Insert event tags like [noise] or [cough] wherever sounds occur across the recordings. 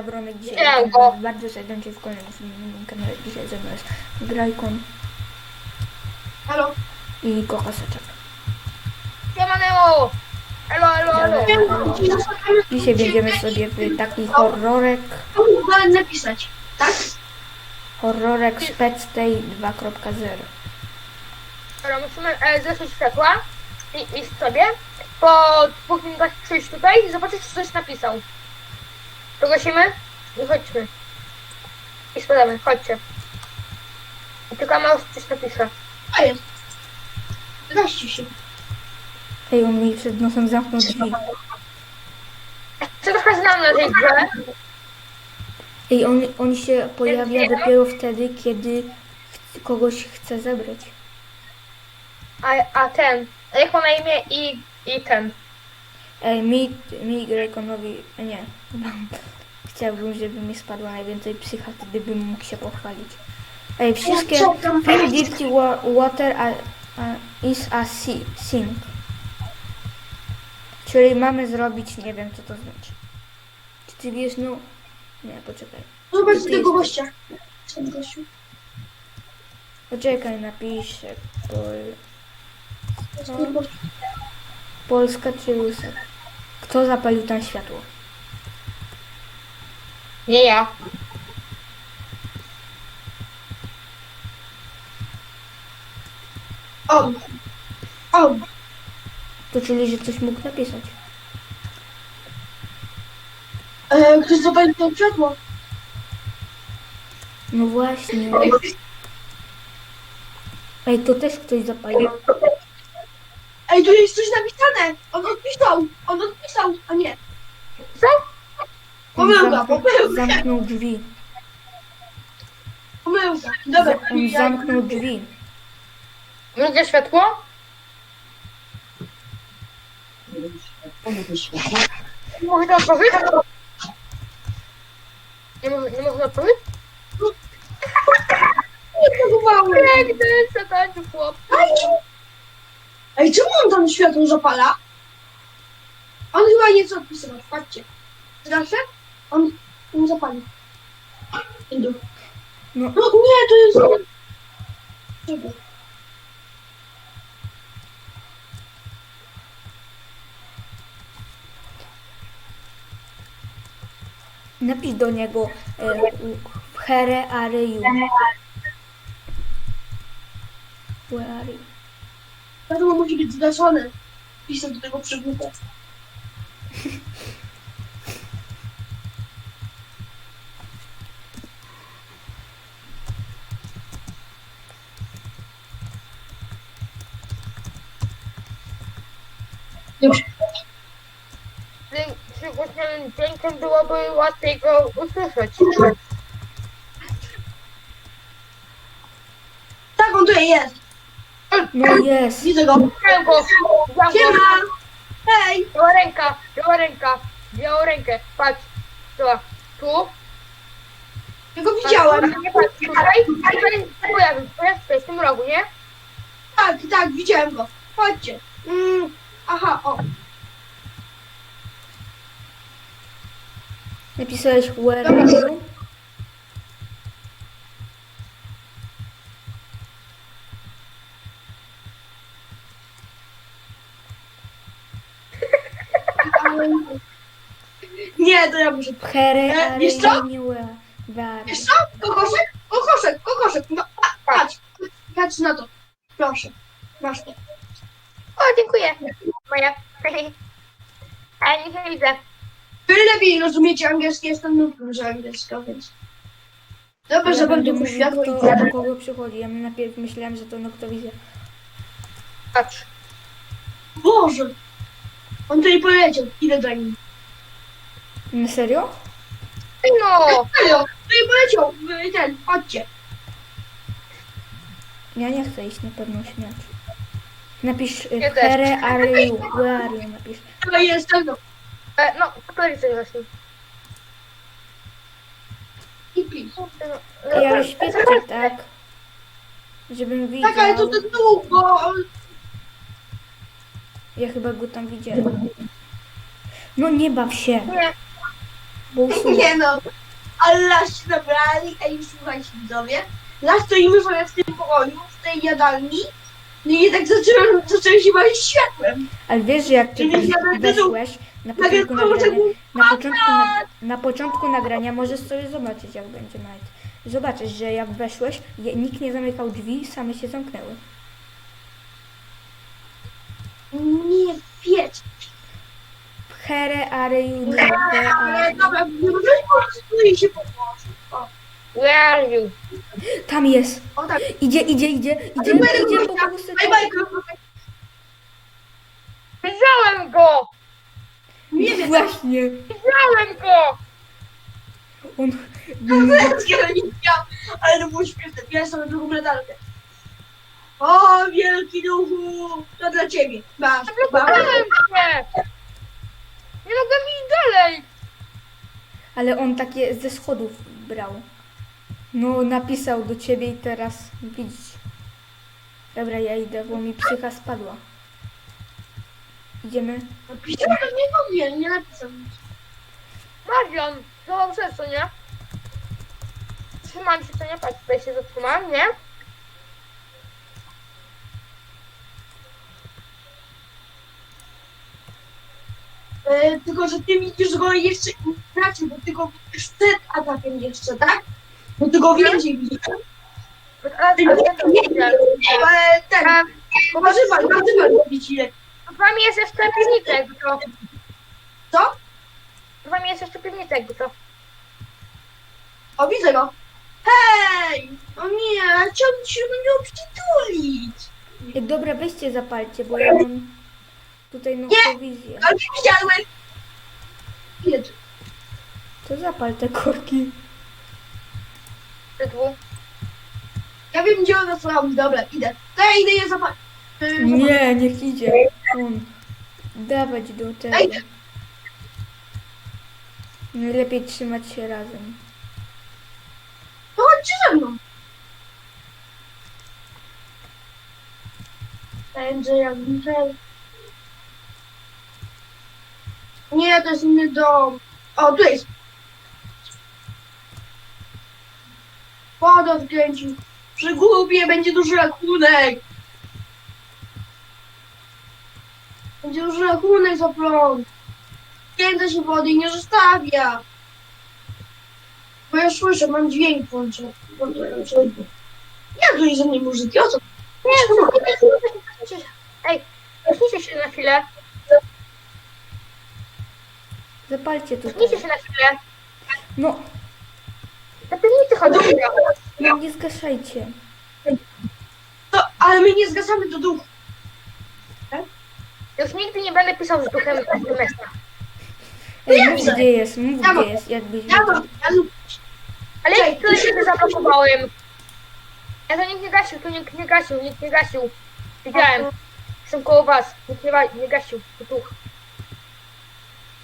ja Bronek dzisiaj Widziałem go. bardzo serdecznie w kolejnym filmie kanale. Dzisiaj ze mną jest Grajkon Halo? i Kokoseczek. Siemaneo! Elo, elo, elo! Dzisiaj będziemy sobie w taki horrorek, To mogę napisać, tak? horrorek Spectay 2.0. Dobra, musimy e, zeszć światła i iść sobie. Po dwóch minutach przyjść tutaj i zobaczyć, czy coś napisał. Pogasimy i chodźmy. I spadamy, chodźcie. I tylko mało coś napisze. A jest. Się. Ej, on mi przed nosem zamknął drzwi. Co trochę znam na tej grze. Ej, on, on się pojawia dopiero wtedy, kiedy ch- kogoś chce zabrać. A, a ten, a jak ma na imię i, i ten. Ej, mi, mi Grayconowi, nie, chciałbym, żeby mi spadła najwięcej psycha, wtedy bym mógł się pochwalić. Ej, wszystkie, fill dirty wa- water a, a, is a sea, sink. Czyli mamy zrobić, nie wiem co to znaczy. Czy ty wiesz, no, nie, poczekaj. Zobacz tego gościa. Ten gościu. Poczekaj, napiszę, pol. Polska czy Rusek? Kto zapalił tam światło? Nie ja. On. On. To czyli, że coś mógł napisać. E, ktoś zapalił to światło. No właśnie. Ej, to też ktoś zapalił. Ej, tu jest coś napisane. On odpisał. On odpisał, a nie. Co? Pomyłka, zamknął, pomyłka. zamknął drzwi. Pomyłka. Dobra. On ja- zamknął drzwi. Będzie światło? Mogę to odpowiedzieć? Nie, mo- nie można odpowiedzieć? Tego mało. Piękny, satańczy chłop. Ej, czemu on tam światło zapala? On chyba nieco odpisywał. Patrzcie. Zawsze? On, on zapalił. Idu. No, No nie, to jest... Czego? napisz do niego e, w Here are you. Where are you? Być zgaszone. Pisał do tego przedmiotu. Już. Przygłośnionym dźwiękiem byłoby łatwiej go usłyszeć. Tak, on tutaj jest. No jest. Widzę go. Widziałem go, widziałem go. Siema. Hej. Biała ręka, biała ręka, białą rękę. Patrz, tu, tu. Ja go widziałem. Nie patrz, tutaj. Tutaj pojawił, się w tym rogu, nie? Tak, tak, widziałem go. Chodźcie. Mm, aha, o. Napisałeś where are you? Nie, to ja muszę. Here are wiesz co? you, nie where where are you. Wiesz co? Kokoszek? Kokoszek, kokoszek. No, pa- patrz. Patrz na to. Proszę. Masz to. O, dziękuję. Moja. [laughs] Ale nic nie widzę. Wy lepiej rozumiecie angielski, jestem nudny, że angielska, więc... Dobra, że Ja będę mu mówił, światło i kto, do kogo przychodzi. Ja najpierw myślałem, że to noktowizja. Patrz. Boże! On tutaj poleciał. Idę za nim. Na serio? No. Serio, tutaj poleciał. Wy- Ten, chodźcie. Ja nie chcę iść na pewno śmiać. Napisz y, Ja też. Here are you, where are you, napisz. Jestem. No. E, no, kto jest coś właśnie? I pis. Ej, ale świetnie, tak? Żebym widział. Tak, ale to tak długo. Ja chyba go tam widziałem. No nie baw się. Nie. Bo. Nie no, ale las się zabrali, ej, słuchajcie widzowie. Las stoimy sobie w tym pokoju, w tej jadalni. No i tak zacząłem, zacząłem się bawić światłem. Ale wiesz, że jak ty Czyli ja będę weszłeś na początku nagrania, na początku, na, na początku nagrania możesz sobie zobaczyć, jak będzie nawet. Zobaczysz, że jak weszłeś, je- nikt nie zamykał drzwi, same się zamknęły. Nie wiecie. Here are you, never Ale are. dobra, nie prostu się położyć. Where are you? Tam jest. o tak. Idzie, idzie, idzie, idzie, idzie po kropka. Widziałem go! Nie wiem, Właśnie. Widziałem go! On... [laughs] Ja widziałam, ale to było śmieszne. Miałem sobie drugą medalkę. O, wielki duchu! To dla ciebie. Masz. Zablokowałem się! Nie mogłem iść dalej! Ale on takie ze schodów brał. No, napisał do ciebie i teraz widzisz. Dobra, ja idę, bo mi psycha spadła. Idziemy. Napisał do niego, nie, nie napisał nic. Marian, to serce, nie? Trzymam się, co nie? Patrz, tutaj się zatrzymam, nie? E, tylko, że ty widzisz go jeszcze inaczej, bo ty go widzisz przed atakiem jeszcze, tak? Bo ty go więcej widzisz. Ale Ty nie, nie, widzę. ale ten, A, bo używaj, używaj robić ile. wami jest jeszcze piwnica, jakby to. Co? Z wami jest jeszcze piwnica, jakby to. O, widzę go. Hej! O nie, chciałbym się do niego przytulić. Dobra, weźcie zapalcie, bo ja mam tutaj noktowizję. Ale nie widziałem. Tu? To zapal te korki. Bydwu. Ja wiem, gdzie ona są. Dobra, idę. To ja idę je zapalić. Yy, Nie, niech idzie. On. Dawać do tego. Ej. Najlepiej trzymać się razem. No chodźcie ze mną. Będzie jak widzę. Nie, to jest inny dom. O, tu jest. Woda wkręcił. Przy głupie będzie duży rachunek. Będzie duży rachunek za prąd. Kręca się wody i nie zostawia. Bo ja słyszę, mam dźwięk włączę. Jak to jest ze mnie muzyki? O co? Nie. Ej, cofnijcie się na chwilę. Zapalcie tutaj. Cofnijcie się na chwilę. No, Na piwnicy chodzi. no nie zgaszajcie. To, ale my nie zgasamy do duchu. Już nigdy nie będę pisał z duchem SMS-a. Ej, mów gdzie jest, mów Ja gdzie mam- jest, jakbyś Ja wiedział. mam, ja lub... Ale Cześć, ja tutaj się zablokowałem. Ja to nikt nie gasił, to nikt nie gasił, nikt nie gasił. Widziałem. Jestem koło was. Nikt nie, wa- nie gasił. To duch.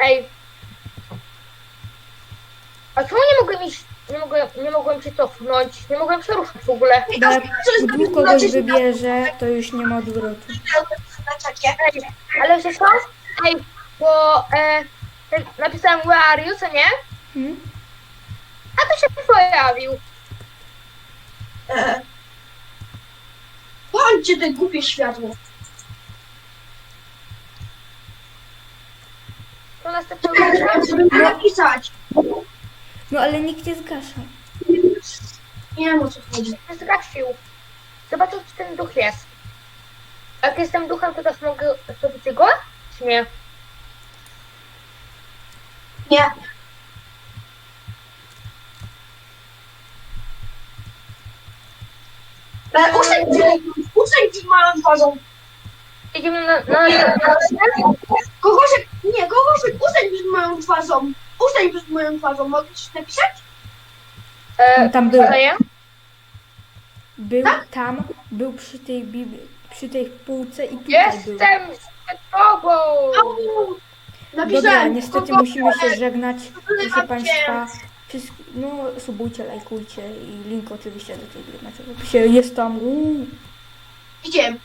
Ej. A czemu nie mogłem iść? Nie mogłem, nie mogłem się cofnąć. Nie mogłem się ruszać w ogóle. Bo jak duch kogoś wybierze, to już nie ma odwrotu. Ej, ale wiesz co? Ej, bo e, napisałem where are you, co nie? Hmm? A to się pojawił. E. Włączcie te głupie światło. To żeby napisać. No ale nikt nie zgasza. Nie wiem o co chodzi. się zgasił. Zobaczę, czy ten duch jest. Jak jestem duchem, to też mogę zrobić go? Czy nie? Nie. E, Ustań ustań przed moją twarzą. Idziemy na, na, na, na, Kogoszek, nie, kogoszek, przed moją twarzą. Ustań przed moją twarzą. Mogę coś napisać? e, Tam był. co daję? Był tam, był przy tej bibli, przy tej półce i tutaj był. Jestem z tobą! Au. Dobra, Napisałem. niestety musimy się żegnać. Proszę Państwa, wszystk- no subujcie, lajkujcie i link oczywiście do tej gry macie w opisie. Jest tam. Uuu. Widziałem.